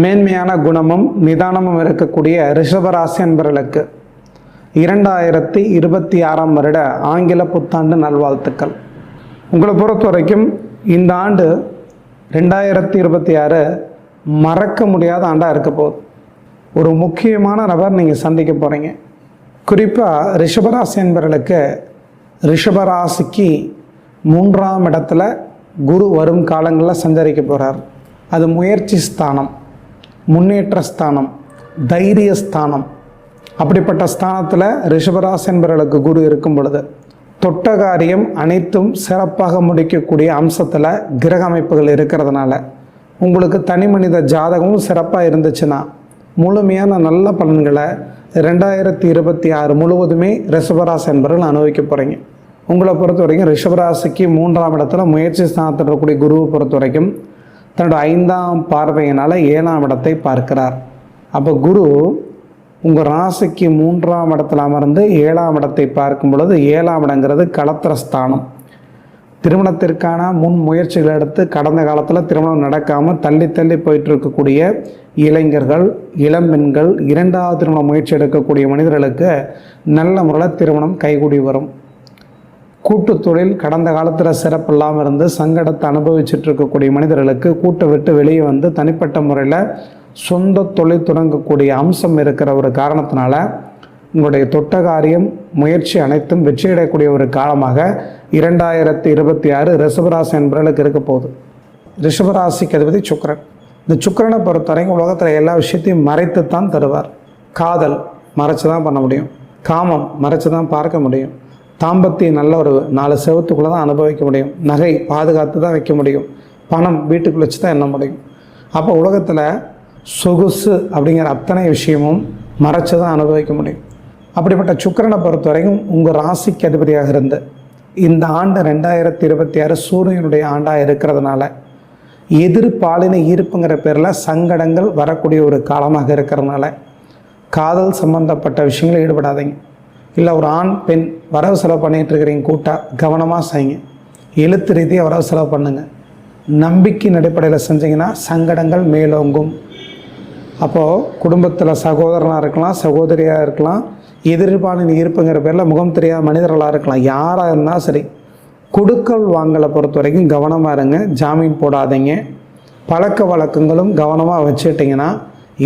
மேன்மையான குணமும் நிதானமும் இருக்கக்கூடிய ரிஷபராசி என்பவர்களுக்கு இரண்டாயிரத்தி இருபத்தி ஆறாம் வருட ஆங்கில புத்தாண்டு நல்வாழ்த்துக்கள். உங்களை பொறுத்த வரைக்கும் இந்த ஆண்டு ரெண்டாயிரத்தி இருபத்தி ஆறு மறக்க முடியாத ஆண்டாக இருக்க போகுது. ஒரு முக்கியமான நபர் நீங்கள் சந்திக்க போகிறீங்க குறிப்பாக ரிஷபராசி என்பவர்களுக்கு ரிஷபராசிக்கு மூன்றாம் இடத்துல குரு வரும் காலங்களில் சஞ்சரிக்க போகிறார் அது முயற்சி ஸ்தானம். முன்னேற்ற ஸ்தானம் தைரிய ஸ்தானம் அப்படிப்பட்ட ஸ்தானத்தில் ரிஷபராசி என்பவர்களுக்கு குரு இருக்கும் பொழுது தொட்ட காரியம் அனைத்தும் சிறப்பாக முடிக்கக்கூடிய அம்சத்தில் கிரக அமைப்புகள் இருக்கிறதுனால உங்களுக்கு தனி மனித ஜாதகமும் சிறப்பாக இருந்துச்சுன்னா முழுமையான நல்ல பலன்களை ரெண்டாயிரத்தி இருபத்தி ஆறு முழுவதுமே ரிஷபராசி என்பவர்கள் அனுபவிக்க போகிறீங்க உங்களை பொறுத்த வரைக்கும் ரிஷபராசிக்கு மூன்றாம் இடத்துல முயற்சி ஸ்தானத்தில் இருக்கக்கூடிய குருவை பொறுத்த வரைக்கும் தன்னோட ஐந்தாம் பார்வையினால் ஏழாம் இடத்தை பார்க்கிறார். அப்போ குரு உங்கள் ராசிக்கு மூன்றாம் இடத்துல அமர்ந்து ஏழாம் இடத்தை பார்க்கும் பொழுது ஏழாம் இடங்கிறது களத்திரஸ்தானம் திருமணத்திற்கான முன் முயற்சிகள் எடுத்து கடந்த காலத்தில் திருமணம் நடக்காமல் தள்ளி தள்ளி போயிட்டு இருக்கக்கூடிய இளைஞர்கள் இளம்பெண்கள் இரண்டாவது திருமண முயற்சி எடுக்கக்கூடிய மனிதர்களுக்கு நல்ல முறையில் திருமணம் கைகூடி வரும். கூட்டு தொழில் கடந்த காலத்தில் சிறப்பில்லாமல் இருந்து சங்கடத்தை அனுபவிச்சுட்டு இருக்கக்கூடிய மனிதர்களுக்கு கூட்டை விட்டு வெளியே வந்து தனிப்பட்ட முறையில் சொந்த தொழில் தொடங்கக்கூடிய அம்சம் இருக்கிற ஒரு காரணத்தினால உங்களுடைய தொட்ட காரியம் முயற்சி அனைத்தும் வெற்றியடையக்கூடிய ஒரு காலமாக இரண்டாயிரத்தி இருபத்தி ஆறு ரிஷபராசி என்பவர்களுக்கு இருக்க போகுது. ரிஷபராசிக்கு அதிபதி சுக்கரன். இந்த சுக்கரனை பொறுத்தவரைக்கும் உலகத்தில் எல்லா விஷயத்தையும் மறைத்து தான் தருவார். காதல் மறைச்சு தான் பண்ண முடியும். காமம் மறைச்சு தான் பார்க்க முடியும். தாம்பத்தியம் நல்ல ஒரு நாலு செவத்துக்குள்ளே தான் அனுபவிக்க முடியும். நகை பாதுகாத்து தான் வைக்க முடியும். பணம் வீட்டுக்குள்ள வச்சு தான் எண்ண முடியும். அப்போ உலகத்தில் சொகுசு அப்படிங்கிற அத்தனை விஷயமும் மறைச்சு தான் அனுபவிக்க முடியும். அப்படிப்பட்ட சுக்கரனை பொறுத்த வரைக்கும் உங்கள் ராசிக்கு அதிபதியாக இருந்து இந்த ஆண்டு ரெண்டாயிரத்தி இருபத்தி ஆறு சூரியனுடைய ஆண்டாக இருக்கிறதுனால எதிர்பாலின ஈர்ப்புங்கிற பேரில் சங்கடங்கள் வரக்கூடிய ஒரு காலமாக இருக்கிறதுனால காதல் சம்பந்தப்பட்ட விஷயங்களில் ஈடுபடாதீங்க. இல்லை ஒரு ஆண் பெண் வரவு செலவு பண்ணிகிட்டு இருக்கிறீங்க கூட்டாக கவனமாக செய்யுங்க. எழுத்து ரீதியாக வரவு செலவு பண்ணுங்கள் நம்பிக்கையின் அடிப்படையில் செஞ்சீங்கன்னா சங்கடங்கள் மேலோங்கும். அப்போது குடும்பத்தில் சகோதரனாக இருக்கலாம் சகோதரியாக இருக்கலாம் எதிர்பாலின் இருப்புங்கிற பேரில் முகம் தெரியாத மனிதர்களாக இருக்கலாம் யாராக இருந்தால் சரி. கொடுக்கல் வாங்கலை பொறுத்த வரைக்கும் கவனமாக இருங்க ஜாமீன் போடாதீங்க. பழக்க வழக்கங்களும் கவனமாக வச்சுட்டிங்கன்னா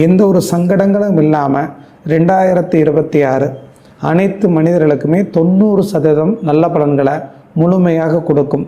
எந்த ஒரு சங்கடங்களும் இல்லாமல் ரெண்டாயிரத்தி இருபத்தி ஆறு அனைத்து மனிதர்களுக்குமே தொண்ணூறு சதவீதம் நல்ல பலன்களை முழுமையாக கொடுக்கும்.